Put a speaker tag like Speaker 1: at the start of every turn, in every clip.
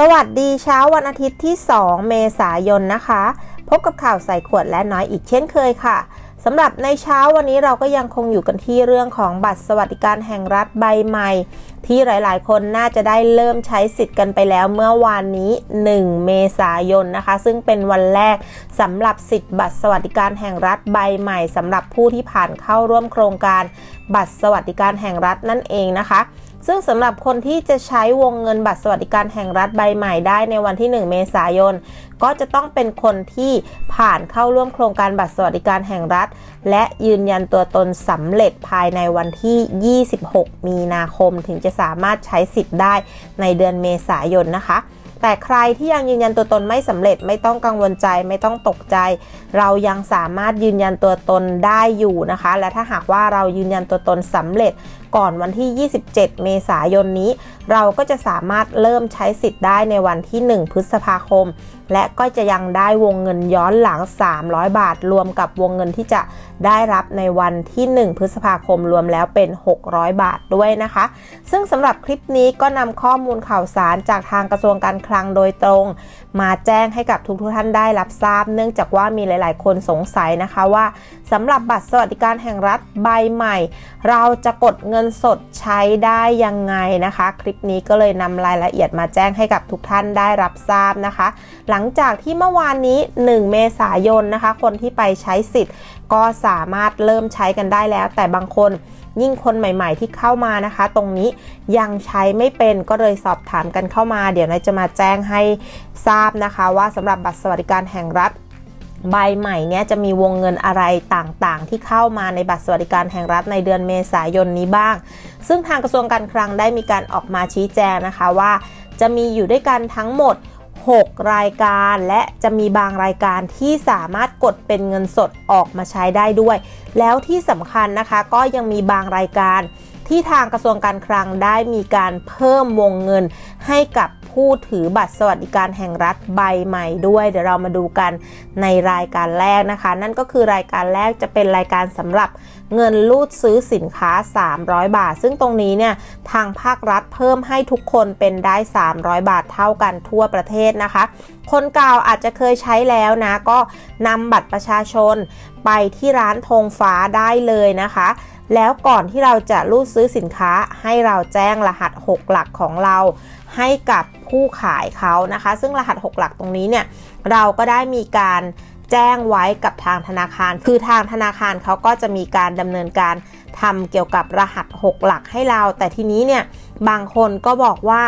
Speaker 1: สวัสดีเช้าวันอาทิตย์ที่ 2 เมษายนนะคะ พบกับข่าวใส่ขวดและน้อยอีกเช่นเคยค่ะสำหรับในเช้าวันนี้เราก็ยังคงอยู่กันที่เรื่องของบัตรสวัสดิการแห่งรัฐใบใหม่ ที่หลายๆ คนน่าจะได้เริ่มใช้สิทธิ์กันไปแล้วเมื่อวานนี้ 1 เมษายนนะคะ ซึ่งเป็นวันแรกสำหรับสิทธิ์บัตรสวัสดิการแห่งรัฐใบใหม่สำหรับผู้ที่ผ่านเข้าร่วมโครงการบัตรสวัสดิการแห่งรัฐนั่นเองนะคะซึ่งสำหรับคนที่จะใช้วงเงินบัตรสวัสดิการแห่งรัฐใบใหม่ได้ในวันที่ 1 เมษายน ก็จะต้องเป็นคนที่ผ่านเข้าร่วมโครงการบัตรสวัสดิการแห่งรัฐ และยืนยันตัวตนสำเร็จภายในวันที่ 26 มีนาคมถึงจะสามารถใช้สิทธิ์ได้ในเดือนเมษายนนะคะ แต่ใครที่ยังยืนยันตัวตนไม่สำเร็จไม่ต้องกังวลใจไม่ต้องตกใจ เรายังสามารถยืนยันตัวตนได้อยู่นะคะ และถ้าหากว่าเรายืนยันตัวตนสำเร็จ ก่อนวันที่ 27 เมษายนนี้ เราก็จะสามารถเริ่มใช้สิทธิ์ได้ในวันที่ 1 พฤษภาคม และก็จะยังได้วงเงินย้อนหลัง 300 บาท รวมกับวงเงินที่จะได้รับในวันที่ 1 พฤษภาคมรวมแล้วเป็น 600 บาทด้วยนะคะ ซึ่งสำหรับคลิปนี้ก็นำข้อมูลข่าวสารจากทางกระทรวงการคลังโดยตรง มาแจ้งให้กับทุกทุกท่านได้รับทราบ เนื่องจากว่ามีหลาย ๆ คนสงสัยนะคะว่าสำหรับบัตรสวัสดิการแห่งรัฐใบใหม่ เราจะกดเงินสดใช้ได้ยังไงนะคะ คลิปนี้ก็เลยนำรายละเอียดมาแจ้งให้กับทุกท่านได้รับทราบนะคะ หลังจากที่เมื่อวานนี้ 1 เมษายนนะคะ คนที่ไปใช้สิทธิ์ ก็สามารถเริ่มใช้กันได้แล้ว แต่บางคนยิ่งคนใหม่ๆที่เข้ามานะคะ ตรงนี้ยังใช้ไม่เป็นก็เลยสอบถามกันเข้ามา เดี๋ยวนายจะมาแจ้งให้ทราบนะคะ ว่าสำหรับบัตรสวัสดิการแห่งรัฐ ใบใหม่เนี่ยจะมีวงเงินอะไรต่างๆ ที่เข้ามาในบัตรสวัสดิการแห่งรัฐในเดือนเมษายนนี้บ้าง ซึ่งทางกระทรวงการคลังได้มีการออกมาชี้แจงนะคะว่า จะมีอยู่ด้วยกันทั้งหมด 6 รายการและจะมีบางรายการที่สามารถกดเป็นเงินสดออกมาใช้ได้ด้วย แล้วที่สำคัญนะคะก็ยังมีบางรายการ ที่ทางกระทรวงการคลังได้มีการเพิ่มวงเงินให้กับผู้ถือบัตรสวัสดิการแห่งรัฐใบใหม่ด้วย เดี๋ยวเรามาดูกันในรายการแรกนะคะ นั่นก็คือรายการแรกจะเป็นรายการสำหรับเงินรูดซื้อสินค้า 300 บาท ซึ่งตรงนี้เนี่ยทางภาครัฐเพิ่มให้ทุกคนเป็นได้ 300 บาทเท่ากันทั่วประเทศนะคะ คนเก่าอาจจะเคยใช้แล้วนะ ก็นำบัตรประชาชนไปที่ร้านธงฟ้าได้เลยนะคะ แล้วก่อนที่เราจะรูดซื้อสินค้าให้เราแจ้งรหัส 6 หลักของเราให้กับผู้ขายเขานะคะ ซึ่งรหัส 6 หลักตรงนี้เนี่ยเราก็ได้มีการแจ้งไว้กับทางธนาคาร คือทางธนาคารเขาก็จะมีการดำเนินการทำเกี่ยวกับรหัส 6 หลักให้เรา แต่ทีนี้เนี่ยบางคนก็บอกว่า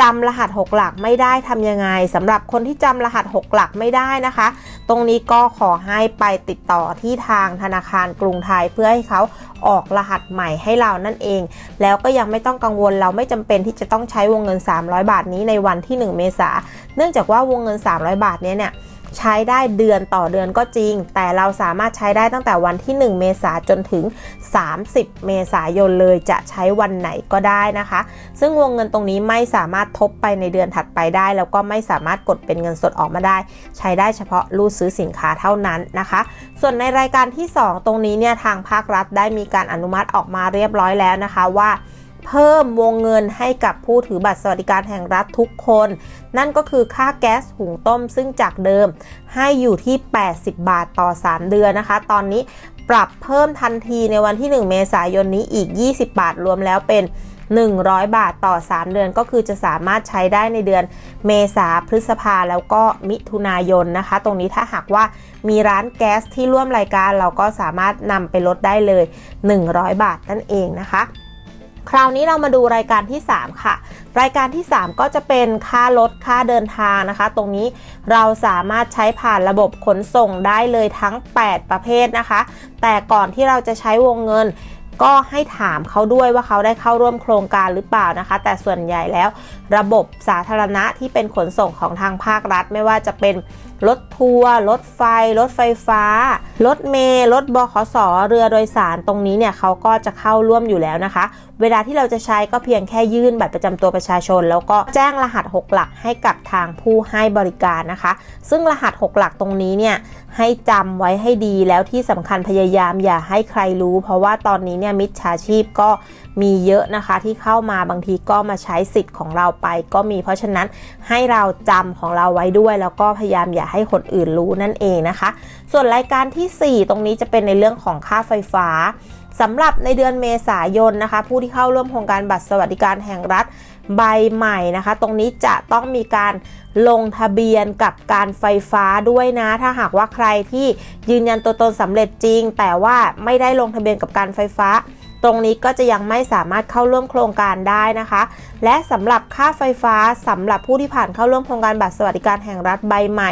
Speaker 1: จำรหัส 6 หลักไม่ได้ทำยังไงสำหรับคนที่จำรหัส 6 หลักไม่ได้นะคะ ตรงนี้ก็ขอให้ไปติดต่อที่ทางธนาคารกรุงไทยเพื่อให้เขาออกรหัสใหม่ให้เรานั่นเอง แล้วก็ยังไม่ต้องกังวลเราไม่จำเป็นที่จะต้องใช้วงเงิน 300 บาทนี้ในวันที่ 1 เมษาเนื่องจากว่าวงเงิน 300 บาทเนี้ยเนี่ย ใช้ได้เดือนต่อเดือนก็จริง แต่เราสามารถใช้ได้ตั้งแต่วันที่ 1 เมษาจนถึง 30 เมษายนเลยจะใช้วันไหนก็ได้นะคะ ซึ่งวงเงินตรงนี้ไม่สามารถทบไปในเดือนถัดไปได้ แล้วก็ไม่สามารถกดเป็นเงินสดออกมาได้ ใช้ได้เฉพาะรูดซื้อสินค้าเท่านั้นนะคะ ส่วนในรายการที่ 2 ตรงนี้เนี่ยทางภาครัฐได้มีการอนุมัติออกมาเรียบร้อยแล้วนะคะว่า เพิ่มวงเงินให้กับผู้ถือบัตรสวัสดิการแห่งรัฐทุกคน นั่นก็คือค่าแก๊สหุงต้มซึ่งจากเดิมให้อยู่ที่ 80 บาทต่อ 3 เดือนนะคะ ตอนนี้ปรับเพิ่มทันทีในวันที่ 1 เมษายนนี้อีก 20 บาทรวมแล้วเป็น 100 บาทต่อ 3 เดือนก็คือจะสามารถใช้ได้ในเดือนเมษาพฤษภาแล้วก็มิถุนายนนะคะ ตรงนี้ถ้าหากว่ามีร้านแก๊สที่ร่วมรายการเราก็สามารถนำไปลดได้เลย 100 บาทนั่นเองนะคะ คราวนี้เรามาดูรายการที่ 3 ค่ะ รายการที่ 3 ก็จะเป็นค่ารถค่าเดินทางนะคะ ตรงนี้เราสามารถใช้ผ่านระบบขนส่งได้เลยทั้ง 8 ประเภทนะคะ แต่ก่อนที่เราจะใช้วงเงินก็ให้ถามเขาด้วยว่าเขาได้เข้าร่วมโครงการหรือเปล่านะคะ แต่ส่วนใหญ่แล้วระบบสาธารณะที่เป็นขนส่งของทางภาครัฐ ไม่ว่าจะเป็นรถทัวร์รถไฟ รถไฟฟ้า รถเมล์รถบขสเรือโดยสารตรงนี้เนี่ยเขาก็จะเข้าร่วมอยู่แล้วนะคะ เวลาที่เราจะใช้ก็เพียงแค่ยื่นบัตรประจำตัวประชาชน แล้วก็แจ้งรหัส 6 หลักให้กับทางผู้ให้บริการนะคะ ซึ่งรหัส 6 หลักตรงนี้เนี่ยให้จำไว้ให้ดีแล้วที่สำคัญพยายามอย่าให้ใครรู้ เพราะว่าตอนนี้เนี่ยมิจฉาชีพก็ มีเยอะนะคะที่เข้ามาบางทีก็มาใช้สิทธิ์ของเราไปก็มี เพราะฉะนั้นให้เราจำของเราไว้ด้วย แล้วก็พยายามอย่าให้คนอื่นรู้นั่นเองนะคะ ส่วนรายการทีสี่ 4 ตรงนี้จะเป็นในเรื่องของค่าไฟฟ้าสำหรับในเดือนเมษายนนะคะ ผู้ที่เข้าร่วมโครงการบัตรสวัสดิการแห่งรัฐใบใหม่นะคะ ตรงนี้จะต้องมีการลงทะเบียนกับการไฟฟ้าด้วยนะ ถ้าหากว่าใครที่ยืนยันตัวตนสำเร็จจริง แต่ว่าไม่ได้ลงทะเบียนกับการไฟฟ้า ตรงนี้ก็จะยังไม่สามารถเข้าร่วมโครงการได้นะคะ และสำหรับค่าไฟฟ้าสำหรับผู้ที่ผ่านเข้าร่วมโครงการบัตรสวัสดิการแห่งรัฐใบใหม่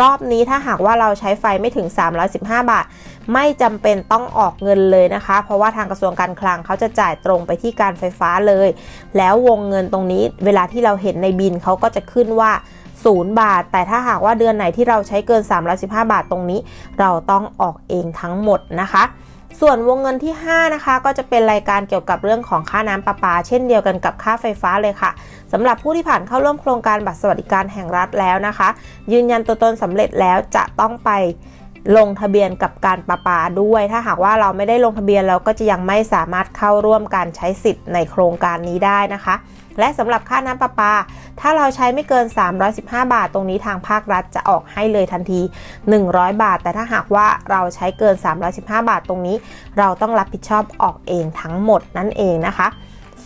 Speaker 1: รอบนี้ถ้าหากว่าเราใช้ไฟไม่ถึง 315 บาท ไม่จำเป็นต้องออกเงินเลยนะคะ เพราะว่าทางกระทรวงการคลังเขาจะจ่ายตรงไปที่การไฟฟ้าเลย แล้ววงเงินตรงนี้ เวลาที่เราเห็นในบินเขาก็จะขึ้นว่า0 บาท แต่ถ้าหากว่าเดือนไหนที่เราใช้เกิน 315 บาทตรงนี้ เราต้องออกเองทั้งหมดนะคะ ส่วนวงเงินที่ 5 นะคะ ก็จะเป็นรายการเกี่ยวกับเรื่องของค่าน้ำประปา เช่นเดียวกันกับค่าไฟฟ้าเลยค่ะสำหรับผู้ที่ผ่านเข้าร่วมโครงการบัตรสวัสดิการแห่งรัฐแล้วนะคะ ยืนยันตัวตนสำเร็จแล้วจะต้องไป ลงทะเบียนกับการประปาด้วย ถ้าหากว่าเราไม่ได้ลงทะเบียนเราก็จะยังไม่สามารถเข้าร่วมการใช้สิทธิ์ในโครงการนี้ได้นะคะ และสำหรับค่าน้ำประปา ถ้าเราใช้ไม่เกิน 315 บาท ตรงนี้ทางภาครัฐจะออกให้เลยทันที 100 บาท แต่ถ้าหากว่าเราใช้เกิน 315 บาทตรงนี้ เราต้องรับผิดชอบออกเองทั้งหมดนั่นเองนะคะ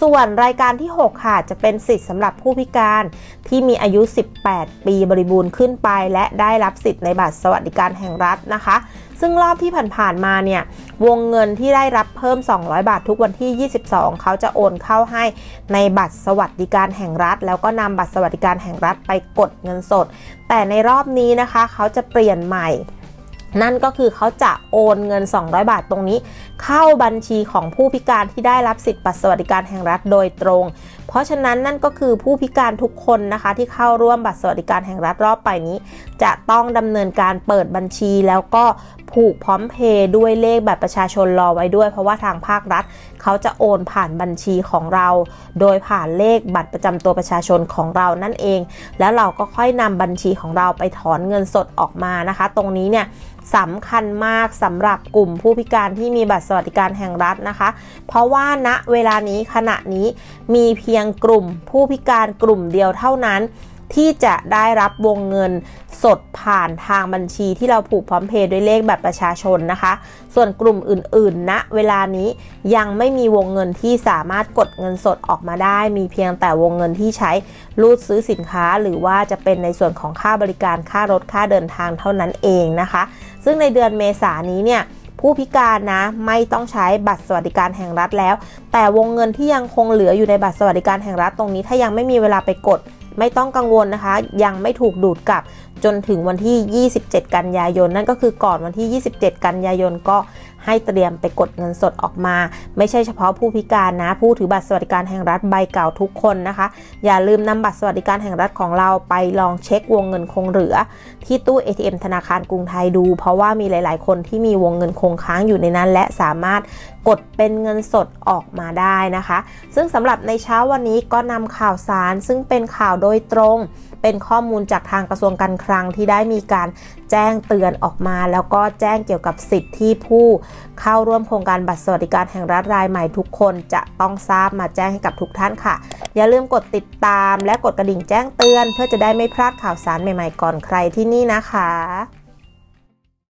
Speaker 1: ส่วนรายการที่ 6 ค่ะ จะเป็นสิทธิ์สำหรับผู้พิการที่มีอายุ 18 ปีบริบูรณ์ขึ้นไป และได้รับสิทธิ์ในบัตรสวัสดิการแห่งรัฐนะคะ ซึ่งรอบที่ผ่านๆมาเนี่ยวงเงินที่ได้รับเพิ่ม 200 บาททุกวันที่ 22 เขาจะโอนเข้าให้ในบัตรสวัสดิการแห่งรัฐ แล้วก็นำบัตรสวัสดิการแห่งรัฐไปกดเงินสด แต่ในรอบนี้นะคะ เขาจะเปลี่ยนใหม่ นั่นก็คือเขาจะโอนเงิน 200 บาทตรงนี้ เข้าบัญชีของผู้พิการที่ได้รับสิทธิบัตรสวัสดิการแห่งรัฐโดยตรง เพราะฉะนั้นนั่นก็คือผู้พิการทุกคนนะคะที่เข้าร่วมบัตรสวัสดิการแห่งรัฐรอบไปนี้ จะต้องดำเนินการเปิดบัญชีแล้วก็ ผูกพร้อมเพย์ด้วยเลขบัตรประชาชนรอไว้ด้วย เพราะว่าทางภาครัฐ เขาจะโอนผ่านบัญชีของเรา โดยผ่านเลขบัตรประจำตัวประชาชนของเรานั่นเอง แล้วเราก็ค่อยนำบัญชีของเราไปถอนเงินสดออกมานะคะ ตรงนี้เนี่ยสำคัญมากสำหรับกลุ่มผู้พิการที่มีบัตรสวัสดิการแห่งรัฐนะคะ เพราะว่าณเวลานี้ขณะนี้มีเพียงกลุ่มผู้พิการกลุ่มเดียวเท่านั้น ที่จะได้รับวงเงินสดผ่านทางบัญชีที่เราผูกพร้อมเพย์ด้วยเลขบัตรประชาชนนะคะ ส่วนกลุ่มอื่นๆณนะเวลานี้ยังไม่มีวงเงินที่สามารถกดเงินสดออกมาได้ มีเพียงแต่วงเงินที่ใช้รูดซื้อสินค้า หรือว่าจะเป็นในส่วนของค่าบริการค่ารถค่าเดินทางเท่านั้นเองนะคะ ซึ่งในเดือนเมษายนนี้เนี่ยผู้พิการนะไม่ต้องใช้บัตรสวัสดิการแห่งรัฐแล้ว แต่วงเงินที่ยังคงเหลืออยู่ในบัตรสวัสดิการแห่งรัฐตรงนี้ ถ้ายังไม่มีเวลาไปกด ไม่ต้องกังวลนะคะ ยังไม่ถูกดูดกลับจนถึงวันที่ 27 กันยายน นั่นก็คือก่อนวันที่ 27 กันยายนก็ ให้เตรียมไปกดเงินสดออกมา ไม่ใช่เฉพาะผู้พิการนะ ผู้ถือบัตรสวัสดิการแห่งรัฐใบเก่าทุกคนนะคะ อย่าลืมนำบัตรสวัสดิการแห่งรัฐของเราไปลองเช็ควงเงินคงเหลือ ที่ตู้ ATM ธนาคารกรุงไทยดู เพราะว่ามีหลาย ๆ คนที่มีวงเงินคงค้างอยู่ในนั้น และสามารถกดเป็นเงินสดออกมาได้นะคะ ซึ่งสำหรับในเช้าวันนี้ก็นำข่าวสารซึ่งเป็นข่าวโดยตรง เป็นข้อมูลจากทางกระทรวงการคลังที่ได้มีการแจ้งเตือนออกมา แล้วก็แจ้งเกี่ยวกับสิทธิที่ผู้เข้าร่วมโครงการบัตรสวัสดิการแห่งรัฐรายใหม่ทุกคนจะต้องทราบมาแจ้งให้กับทุกท่านค่ะ อย่าลืมกดติดตามและกดกระดิ่งแจ้งเตือน เพื่อจะได้ไม่พลาดข่าวสารใหม่ๆก่อนใครที่นี่นะคะ